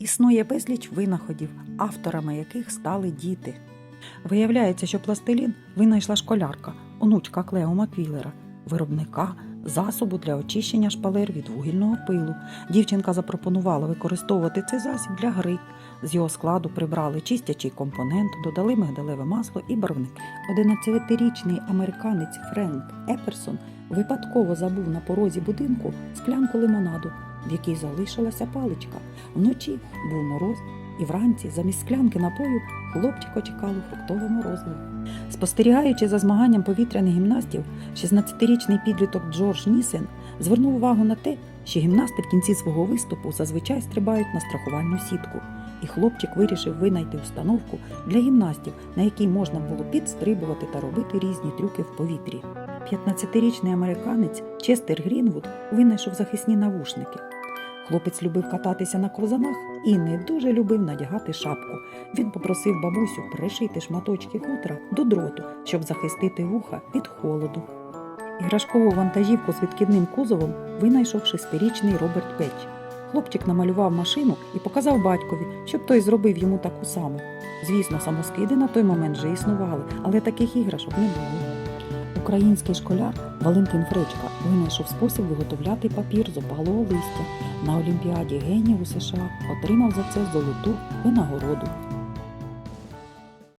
Існує безліч винаходів, авторами яких стали діти. Виявляється, що пластилін винайшла школярка, онучка Клео Маквілера, виробника засобу для очищення шпалер від вугільного пилу. Дівчинка запропонувала використовувати цей засіб для гри. З його складу прибрали чистячий компонент, додали мигдалеве масло і барвники. 11-річний американець Френк Еперсон випадково забув на порозі будинку склянку лимонаду, в якій залишилася паличка. Вночі був мороз, і вранці замість склянки напою хлопчика чекало фруктове морозиво. Спостерігаючи за змаганням повітряних гімнастів, 16-річний підліток Джордж Нісен звернув увагу на те, що гімнасти в кінці свого виступу зазвичай стрибають на страхувальну сітку, і хлопчик вирішив винайти установку для гімнастів, на якій можна було підстрибувати та робити різні трюки в повітрі. 15-річний американець Честер Грінвуд винайшов захисні навушники. Хлопець любив кататися на ковзанах і не дуже любив надягати шапку. Він попросив бабусю пришити шматочки хутра до дроту, щоб захистити вуха від холоду. Іграшкову вантажівку з відкидним кузовом винайшов шестирічний Роберт Печ. Хлопчик намалював машину і показав батькові, щоб той зробив йому таку саму. Звісно, самоскиди на той момент вже існували, але таких іграшок не було. Український школяр Валентин Фречка винайшов спосіб виготовляти папір з опалого листя. На Олімпіаді генів у США отримав за це золоту винагороду.